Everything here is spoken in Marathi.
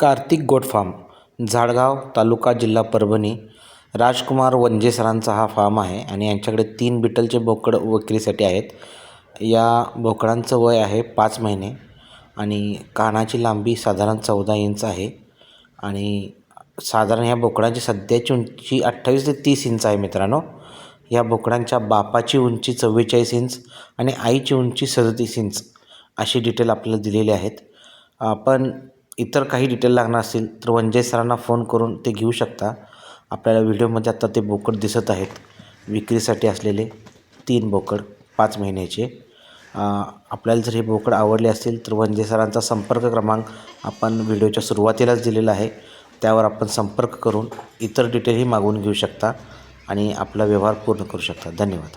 कार्तिक गोट फार्म झाडगाव तालुका जिल्हा परभणी. राजकुमार वंजे सरांचा हा फार्म आहे आणि यांच्याकडे तीन बिटलचे बोकड विक्रीसाठी आहेत. या बोकडांचं वय आहे पाच महिने आणि कानाची लांबी साधारण चौदा इंच आहे आणि साधारण ह्या बोकडांची सध्याची उंची अठ्ठावीस ते तीस इंच आहे मित्रांनो. या बोकडांच्या बापाची उंची चव्वेचाळीस इंच आणि आईची उंची सदतीस इंच अशी डिटेल आपल्याला दिलेली आहेत. आपण इतर काही डिटेल लागणार असतील तर वंजय सरांना फोन करून ते घेऊ शकता. आपल्याला व्हिडिओमध्ये आत्ता ते बोकड दिसत आहेत. विक्रीसाठी असलेले तीन बोकड पाच महिन्याचे. आपल्याला जर हे बोकड आवडले असतील तर वंजय सरांचा संपर्क क्रमांक आपण व्हिडिओच्या सुरुवातीलाच दिलेला आहे. त्यावर आपण संपर्क करून इतर डिटेलही मागवून घेऊ शकता आणि आपला व्यवहार पूर्ण करू शकता. धन्यवाद.